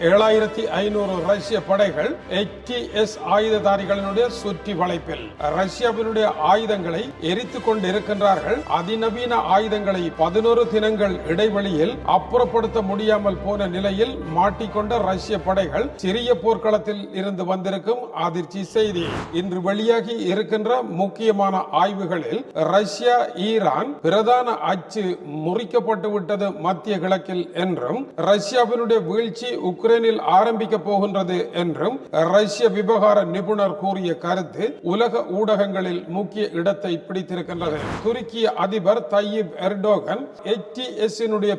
ஏழாயிரத்தி ஐநூறு ரஷ்ய படைகள் எஸ் ஆயுததாரிகளினுடைய சுற்றி வளைப்பில் ரஷ்யாவினுடைய ஆயுதங்களை எரித்து கொண்டு இருக்கின்றார்கள் அதிநவீன ஆயுதங்களை பதினோரு தினங்கள் இடைவெளியில் அப்புறப்படுத்த முடியாமல் போன நிலையில் மாட்டிக்கொண்ட ரஷ்ய படைகள் சிறிய போர்க்களத்தில் இருந்து வந்திருக்கும் அதிர்ச்சி செய்தி. இன்று வெளியாகி இருக்கின்ற முக்கியமான ஆய்வுகளில் ரஷ்யா ஈரான் பிரதான அச்சு முறிக்கப்பட்டு விட்டது மத்திய கிழக்கில் என்றும் ரஷ்யாவினுடைய வீழ்ச்சி உக்ரைனில் ஆரம்பிக்க போகின்றது என்றும் ரஷ்ய விவகார நிபுணர் கூறிய கருத்து உலக ஊடகங்களில் முக்கிய இடத்தை பிடித்திருக்கின்றது. துருக்கிய அதிபர் தையிப் எர்டோகன்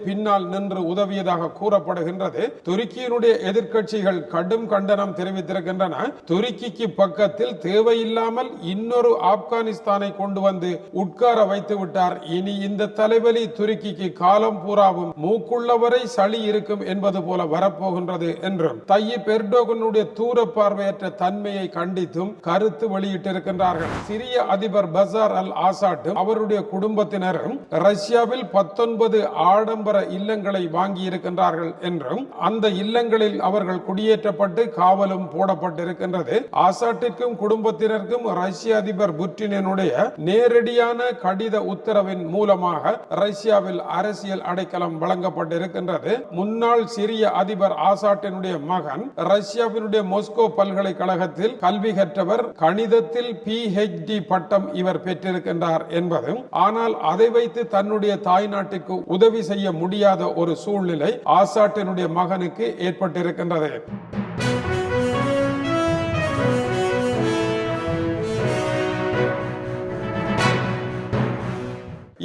பின்னால் நின்று உதவியதாக கூறப்படுகின்றது. துருக்கியினுடைய எதிர்க்கட்சிகள் கடும் கண்டனம் தெரிவித்திருக்கின்றன. துருக்கிக்கு பக்கத்தில் தேவையில்லாமல் இன்னொரு ஆப்கானிஸ்தானை கொண்டு வந்து உட்கார வைத்து விட்டார். இனி இந்த தலைவலி துருக்கிக்கு காலம் பூராவும் மூக்குள்ளவரை சளி இருக்கும் என்பது போல வரப்போகின்றது. என்றும் தையிப் எர்டோகனுடைய தூர பார்வையற்ற தன்மையை கண்டித்தும் கருத்து வெளியிட்டிருக்கின்றார்கள். சிரிய அதிபர் பசார் அல் ஆசாட்டும் அவருடைய குடும்பத்தினரும் ரஷ்யாவில் பத்தொன்பது ஆடம்பர இல்லங்களை வாங்கி இருக்கின்றார்கள் என்றும் அந்த இல்லங்களில் அவர்கள் குடியேற்றப்பட்டு காவலும் போடப்பட்டிருக்கின்றது. ஆசாட்டிற்கும் குடும்பத்தினருக்கும் ரஷ்ய அதிபர் புட்டினுடைய நேரடியான கடித உத்தரவின் மூலமாக ரஷ்யாவில் அரசியல் அடைக்கலம் வழங்கப்பட்டிருக்கின்றது. முன்னாள் சிரிய அதிபர் ஆசா ஆசாட்டினுடைய மகன் ரஷ்யாவினுடைய மொஸ்கோ பல்கலைக்கழகத்தில் கல்வி கற்றவர் கணிதத்தில் பிஹெச்டி பட்டம் இவர் பெற்றிருக்கின்றார் என்பதும் ஆனால் அதை வைத்து தன்னுடைய தாய் நாட்டுக்கு உதவி செய்ய முடியாத ஒரு சூழ்நிலை ஆசாட்டினுடைய மகனுக்கு ஏற்பட்டிருக்கின்றது.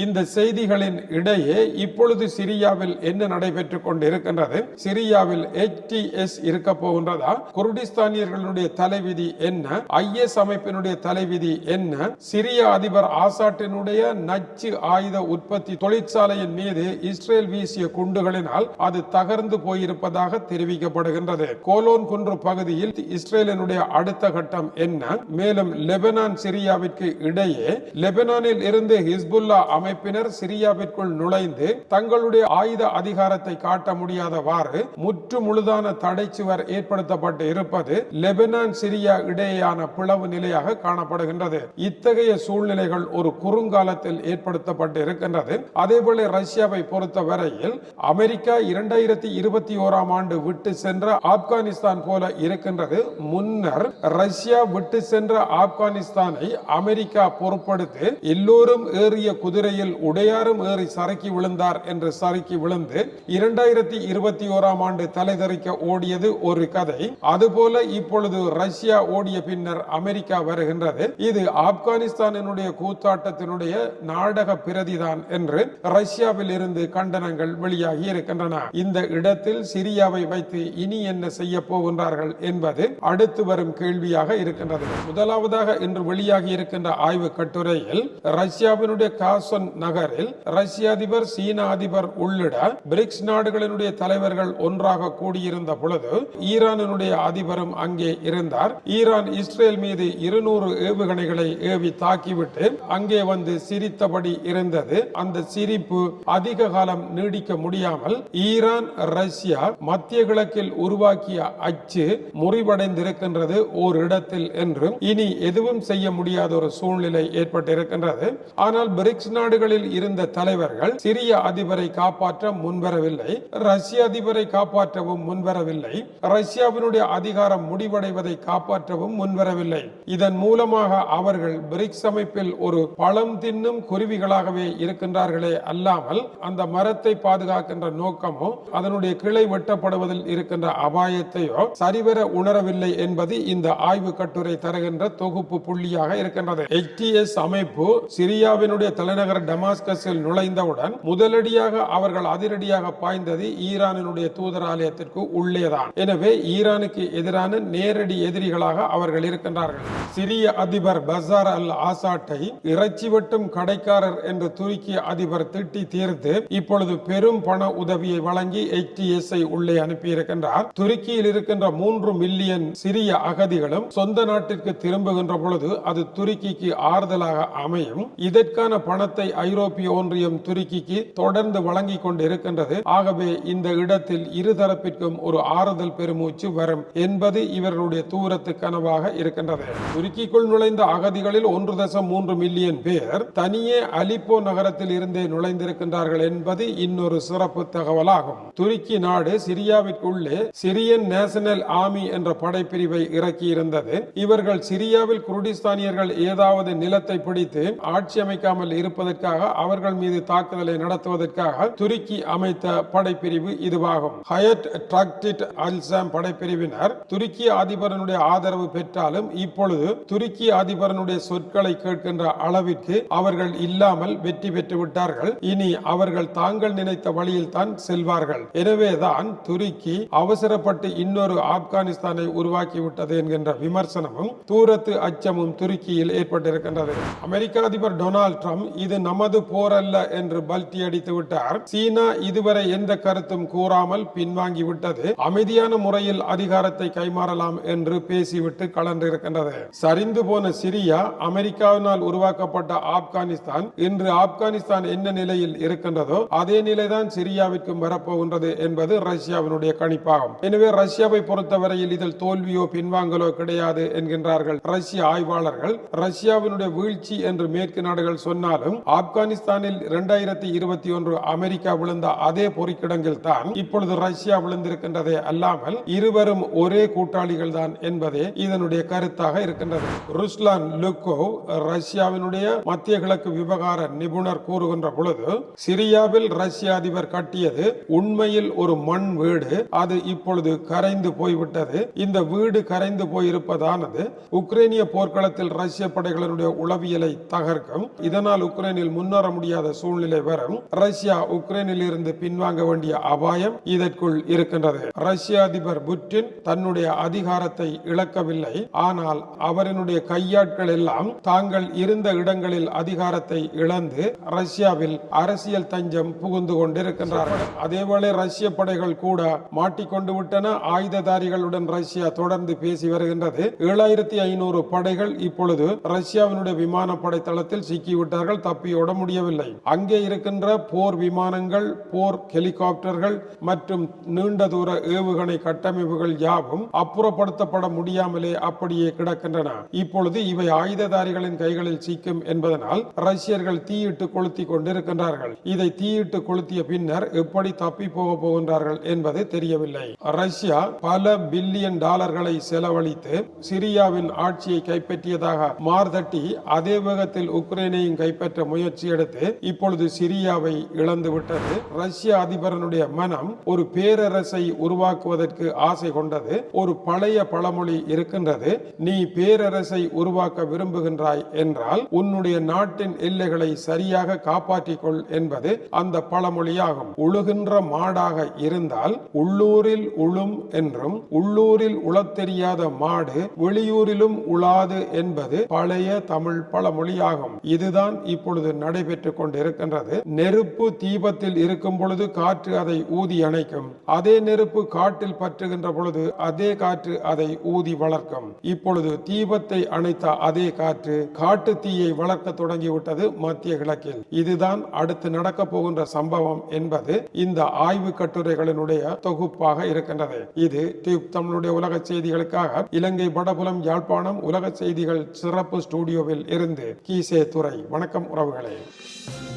இந்த செய்திகளின் இடையே இப்பொழுது சிரியாவில் என்ன நடைபெற்றுக் கொண்டிருக்கின்றது? சிரியாவில் எச்டிஎஸ் இருக்க போகின்றதா? குர்டிஸ்தானியர்களுடைய தலைவிதி என்ன? ஐஎஸ் அமைப்பினுடைய தலைவிதி என்ன? சிரிய அதிபர் ஆசாட்டினுடைய நச்சு ஆயுத உற்பத்தி தொழிற்சாலையின் மீது இஸ்ரேல் வீசிய குண்டுகளினால் அது தகர்ந்து போயிருப்பதாக தெரிவிக்கப்படுகின்றது. கோலோன் குன்று பகுதியில் இஸ்ரேலினுடைய அடுத்த கட்டம் என்ன? மேலும் லெபனான் சிரியாவிற்கு இடையே லெபனானில் இருந்து ஹிஸ்புல்லா அமை அமைப்பினர் சிரியாவிற்குள் நுழைந்து தங்களுடைய ஆயுத அதிகாரத்தை காட்ட முடியாதவாறு முற்று முழுதான தடைச்சுவர் ஏற்படுத்தப்பட்டு இருப்பது லெபனான் சிரியா இடையேயான பிளவு நிலையாக காணப்படுகின்றது. இத்தகைய சூழ்நிலைகள் ஒரு குறுங்காலத்தில் ஏற்படுத்தப்பட்டு இருக்கின்றது அதேபோல ரஷ்யாவை பொறுத்த வரையில் அமெரிக்கா இரண்டாயிரத்தி இருபத்தி ஓராம் ஆண்டு விட்டு சென்ற ஆப்கானிஸ்தான் போல இருக்கின்றது. முன்னர் ரஷ்யா விட்டு சென்ற ஆப்கானிஸ்தானை அமெரிக்கா பொறுப்படுத்தி எல்லோரும் ஏறிய குதிரையில் உடையாரும் ஏறி சறுக்கி விழுந்தார் என்று சறுக்கி விழுந்து இரண்டாயிரத்தி இருபத்தி ஓராம் ஆண்டு தலைதறிக்க ஓடியது ஒரு கதை. அதுபோல இப்பொழுது ரஷ்யா ஓடிய பின்னர் அமெரிக்கா வருகின்றது. இது ஆப்கானிஸ்தானினுடைய கூத்தாட்டத்தினுடைய நாடக பிரதிதான் என்று ரஷ்யாவில் இருந்து கண்டனங்கள் வெளியாகி இருக்கின்றன. இந்த இடத்தில் சிரியாவை வைத்து இனி என்ன செய்ய போகின்றார்கள் என்பது அடுத்து வரும் கேள்வியாக இருக்கின்றது. முதலாவதாக இன்று வெளியாகி இருக்கின்ற ஆய்வு கட்டுரையில் ரஷ்யாவினுடைய காசன் நகரில் ரஷ்ய அதிபர் சீன அதிபர் உள்ளிட பிரிக்ஸ் நாடுகளினுடைய தலைவர்கள் ஒன்றாக கூடியிருந்த பொழுது ஈரானினுடைய அதிபரும் அங்கே இருந்தார். ஈரான் இஸ்ரேல் மீது இருநூறு ஏவுகணைகளை ஏவி தாக்கிவிட்டு அங்கே வந்து சிரித்தபடி இருந்தது. அந்த சிரிப்பு அதிக காலம் நீடிக்க முடியாமல் ஈரான் ரஷ்யா மத்திய கிழக்கில் உருவாக்கிய அச்சு முறிவடைந்திருக்கின்றது ஓர் இடத்தில் என்றும் இனி எதுவும் செய்ய முடியாத ஒரு சூழ்நிலை ஏற்பட்டிருக்கின்றது. ஆனால் பிரிக்ஸ் நாடுகள் நாடுகளில் இருந்த தலைவர்கள் சிரிய அதிபரை காப்பாற்ற முன்வரவில்லை ரஷ்ய அதிபரை காப்பாற்றவும் முன்வரவில்லை ரஷ்யாவினுடைய அதிகாரம் முடிவடைவதை காப்பாற்றவும் முன்வரவில்லை. இதன் மூலமாக அவர்கள் பிரிக்ஸ் அமைப்பில் ஒரு பழம் தின்னும் குருவிகளாகவே இருக்கின்றார்களே அல்லாமல் அந்த மரத்தை பாதுகாக்கின்ற நோக்கமோ அதனுடைய கிளை வெட்டப்படுவதில் இருக்கின்ற அபாயத்தையோ சரிவர உணரவில்லை என்பது இந்த ஆய்வு கட்டுரை தருகின்ற தொகுப்பு புள்ளியாக இருக்கின்றது. எச் அமைப்பு சிரியாவினுடைய தலைநகர் டமாஸ்கஸில் நுழைந்தவுடன் முதலடியாக அவர்கள் அதிரடியாக பாய்ந்தது ஈரானினுடைய தூதராலயத்திற்கு உள்ளேதான். எனவே ஈரானுக்கு எதிரான நேரடி எதிரிகளாக அவர்கள் இருக்கின்றார்கள். சிரிய அதிபர் பசார் அல் ஆசாட்டை இறைச்சி வெட்டும் கடைக்காரர் என்று துருக்கிய அதிபர் திட்டி தீர்த்து இப்பொழுது பெரும் பண உதவியை வழங்கி எச்டிஎஸ்ஐ ஐ உள்ளே அனுப்பியிருக்கின்றார். துருக்கியில் இருக்கின்ற மூன்று மில்லியன் சிரிய அகதிகளும் சொந்த நாட்டிற்கு திரும்புகின்ற பொழுது அது துருக்கிக்கு ஆறுதலாக அமையும். இதற்கான பணத்தை ஐரோப்பிய ஒன்றியம் துருக்கிக்கு தொடர்ந்து வழங்கி கொண்டு இருக்கின்றது ஆகவே இந்த இடத்தில் இருதரப்பிற்கும் ஒரு ஆறுதல் பெருமூச்சு வரும் என்பது இவர்களுடைய தூரத்து கனவாக இருக்கின்றது. துருக்கிக்குள் நுழைந்த அகதிகளில் ஒன்று தசம் மூன்று மில்லியன் பேர் தனியே அலிப்போ நகரத்தில் இருந்தே நுழைந்திருக்கின்றார்கள் என்பது இன்னொரு சிறப்பு தகவலாகும். துருக்கி நாடு சிரியாவிற்குள்ளே சிரியன் நேஷனல் ஆர்மி என்ற படைப்பிரிவை இறக்கியிருந்தது. இவர்கள் சிரியாவில் குர்டிஸ்தானியர்கள் ஏதாவது நிலத்தை பிடித்து ஆட்சி அமைக்காமல் இருப்பதற்காக அவர்கள் மீது தாக்குதலை நடத்துவதற்காக துருக்கி அமைத்த படைப்பிரிவு இதுவாகும். ஹயட் ட்ரக்டிட் அல்சாம் படைப்பிரிவினர் துருக்கி அதிபரனுடைய ஆதரவு பெற்றாலும் இப்பொழுது துருக்கி அதிபரனுடைய சொற்களை கேட்கின்ற அளவிற்கு அவர்கள் இல்லாமல் வெற்றி பெற்று விட்டார்கள். இனி அவர்கள் தாங்கள் நினைத்த வழியில் தான் செல்வார்கள். எனவேதான் துருக்கி அவசரப்பட்டு இன்னொரு ஆப்கானிஸ்தானை உருவாக்கிவிட்டது என்கின்ற விமர்சனமும் தூரத்து அச்சமும் துருக்கியில் ஏற்பட்டிருக்கின்றது. அமெரிக்க அதிபர் டொனால்ட் ட்ரம்ப் இது நமது போர் அல்ல என்று பல்டி அடித்து விட்டார். சீனா இதுவரை எந்த கருத்தும் கூறாமல் பின்வாங்கிவிட்டது அமைதியான முறையில் அதிகாரத்தை கைமாறலாம் என்று பேசிவிட்டு கலந்திருக்கின்றது. சரிந்து போன சிரியா அமெரிக்காவினால் உருவாக்கப்பட்ட ஆப்கானிஸ்தான் இன்று ஆப்கானிஸ்தான் என்ன நிலையில் இருக்கின்றதோ அதே நிலைதான் சிரியாவிற்கும் வரப்போகின்றது என்பது ரஷ்யாவினுடைய கணிப்பாகும். எனவே ரஷ்யாவை பொறுத்தவரையில் இதில் தோல்வியோ பின்வாங்கலோ கிடையாது என்கின்றார்கள் ரஷ்ய ஆய்வாளர்கள். ரஷ்யாவினுடைய வீழ்ச்சி என்று மேற்கு நாடுகள் சொன்னாலும் ஆப்கானிஸ்தானில் இரண்டாயிரத்தி இருபத்தி ஒன்று அமெரிக்கா விழுந்த அதே பொறிக்கிடங்கில் தான் இப்பொழுது ரஷ்யா விழுந்திருக்கின்றதே அல்லாமல் இருவரும் ஒரே கூட்டாளிகள் தான் என்பதே இதனுடைய கருத்தாக இருக்கின்றது. ருஸ்லான் லுக்கோவ் ரஷ்யாவினுடைய மத்திய கிழக்கு விவகார நிபுணர் கூறுகின்ற பொழுது சிரியாவில் ரஷ்ய அதிபர் கட்டியது உண்மையில் ஒரு மண் வீடு அது இப்பொழுது கரைந்து போய்விட்டது. இந்த வீடு கரைந்து போயிருப்பதானது உக்ரைனிய போர்க்களத்தில் ரஷ்ய படைகளினுடைய உளவியலை தகர்க்கும். இதனால் உக்ரைனில் முன்னேற முடியாத சூழ்நிலை வரும் ரஷ்யா உக்ரைனில் இருந்து பின்வாங்க வேண்டிய அபாயம் இதற்குள் இருக்கின்றது. ரஷ்ய அதிபர் புட்டின் தன்னுடைய அதிகாரத்தை இழக்கவில்லை. ஆனால் அவரினுடைய கையாட்கள் எல்லாம் தாங்கள் இருந்த இடங்களில் அதிகாரத்தை இழந்து ரஷ்யாவில் அரசியல் தஞ்சம் புகுந்து கொண்டிருக்கின்றார்கள். அதேவேளை ரஷ்ய படைகள் கூட மாட்டிக்கொண்டு விட்டன. ஆயுததாரிகளுடன் ரஷ்யா தொடர்ந்து பேசி வருகின்றது. ஏழாயிரத்தி ஐநூறு படைகள் இப்பொழுது ரஷ்யாவினுடைய விமானப்படை தளத்தில் சிக்கிவிட்டார்கள். தப்பியோட முடியவில்லை. அங்கே இருக்கின்ற போர் விமானங்கள் போர் ஹெலிகாப்டர்கள் மற்றும் நீண்ட தூர ஏவுகணை கட்டமைப்புகள் யாவும் அப்புறப்படுத்தப்பட முடியாமலே அப்படியே கிடக்கின்றன. இப்பொழுது இவை ஆயுததாரிகளின் கைகளில் சிக்கும் என்பதனால் ரஷ்யர்கள் தீயிட்டு கொளுத்தி கொண்டிருக்கின்றார்கள். இதை தீயிட்டு கொளுத்திய பின்னர் எப்படி தப்பி போக போகின்றார்கள் என்பது தெரியவில்லை. ரஷ்யா பல பில்லியன் டாலர்களை செலவழித்து சிரியாவின் ஆட்சியை கைப்பற்றியதாக மார்தட்டி அதே வேகத்தில் உக்ரைனையும் கைப்பற்ற முயற்சி முயற்சி எடுத்து இப்பொழுது சிரியாவை இழந்து விட்டது. ரஷ்ய அதிபரனுடைய மனம் ஒரு பேரரசை உருவாக்குவதற்கு ஆசை கொண்டது. ஒரு பழைய பழமொழி இருக்கின்றது. நீ பேரரசை உருவாக்க விரும்புகின்றாய் என்றால் உன்னுடைய நாட்டின் எல்லைகளை சரியாக காப்பாற்றிக்கொள் என்பது அந்த பழமொழியாகும். உழுகின்ற மாடாக இருந்தால் உள்ளூரில் உழும் என்றும் உள்ளூரில் உழத் தெரியாத மாடு வெளியூரிலும் உழாது என்பது பழைய தமிழ் பழமொழியாகும். இதுதான் இப்பொழுது நடைபெற்றுக் கொண்டிருக்கின்றது. நெருப்பு தீபத்தில் இருக்கும் பொழுது காற்று அதை ஊதி அணைக்கும். அதே நெருப்பு காட்டில் பற்றுகின்ற பொழுது அதே காற்று அதை ஊதி வளர்க்கும். இப்பொழுது தீபத்தை அணைத்த அதே காற்று காட்டு தீயை வளர்க்க தொடங்கிவிட்டது மத்திய கிழக்கில். இதுதான் அடுத்து நடக்க போகின்ற சம்பவம் என்பது இந்த ஆய்வு கட்டுரைகளினுடைய தொகுப்பாக இருக்கின்றது. இது டியூப் தமிழுடைய உலக செய்திகளுக்காக இலங்கை வடபுலம் யாழ்ப்பாணம் உலக செய்திகள் சிறப்பு ஸ்டுடியோவில் இருந்து கீசே துறை வணக்கம் உறவுகள். ทะเล